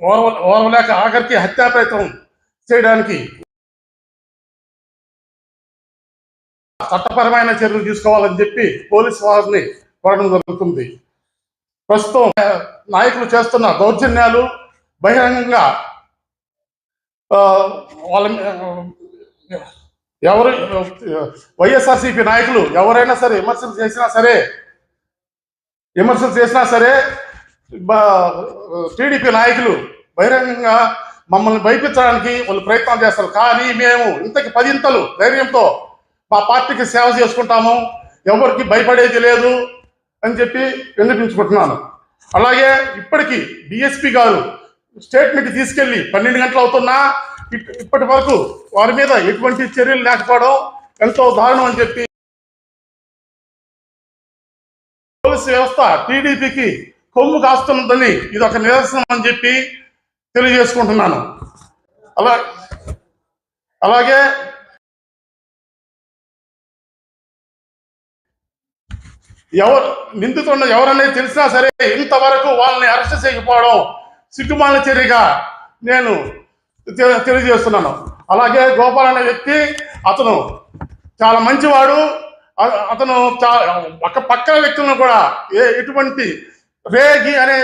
ఓర్వ ఓర్వలేక ఆఖరికి హత్యాప్రయత్నం చేయడానికి చట్టపరమైన చర్యలు తీసుకోవాలని చెప్పి పోలీసు వారిని కోరడం జరుగుతుంది. ప్రస్తుతం నాయకులు చేస్తున్న దౌర్జన్యాలు బహిరంగంగా వాళ్ళ ఎవరు వైఎస్ఆర్సీపీ నాయకులు ఎవరైనా సరే విమర్శలు చేసినా సరే విమర్శలు చేసినా సరే టీడీపీ నాయకులు బహిరంగంగా మమ్మల్ని భయపించడానికి వాళ్ళు ప్రయత్నం చేస్తారు. కానీ మేము ఇంతకి పదింతలు ధైర్యంతో మా పార్టీకి సేవ చేసుకుంటాము. ఎవరికి భయపడేది లేదు అని చెప్పి విన్నపించుకుంటున్నాను. అలాగే ఇప్పటికీ డిఎస్పి గారు స్టేట్మెంట్ తీసుకెళ్ళి పన్నెండు గంటలు అవుతున్నా ఇప్- ఇప్పటి వరకు వారి మీద ఎటువంటి చర్యలు లేకపోవడం ఎంతో దారుణం అని చెప్పి పోలీసు వ్యవస్థ టీడీపీకి కొమ్ము కాస్తున్నదని ఇది ఒక నిదర్శనం అని చెప్పి తెలియజేసుకుంటున్నాను. అలా అలాగే ఎవరు నిందితున్న ఎవరనేది తెలిసినా సరే ఇంతవరకు వాళ్ళని అరెస్ట్ చేయకపోవడం సిగ్గుమాల చర్యగా నేను తెలియజేస్తున్నాను. అలాగే గోపాల్ అనే వ్యక్తి అతను చాలా మంచివాడు. అతను చాలా పక్క పక్కన వ్యక్తులను కూడా ఏ ఎటువంటి రేగి అనే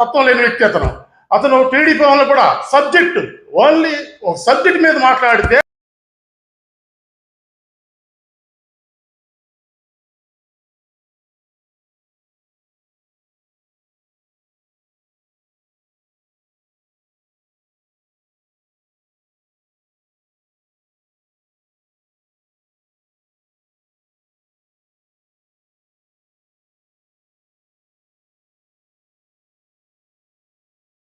తత్వం లేని వ్యక్తి అతను. అతను టీడీపీ వాళ్ళు కూడా సబ్జెక్ట్ ఓన్లీ ఒక సబ్జెక్ట్ మీద మాట్లాడితే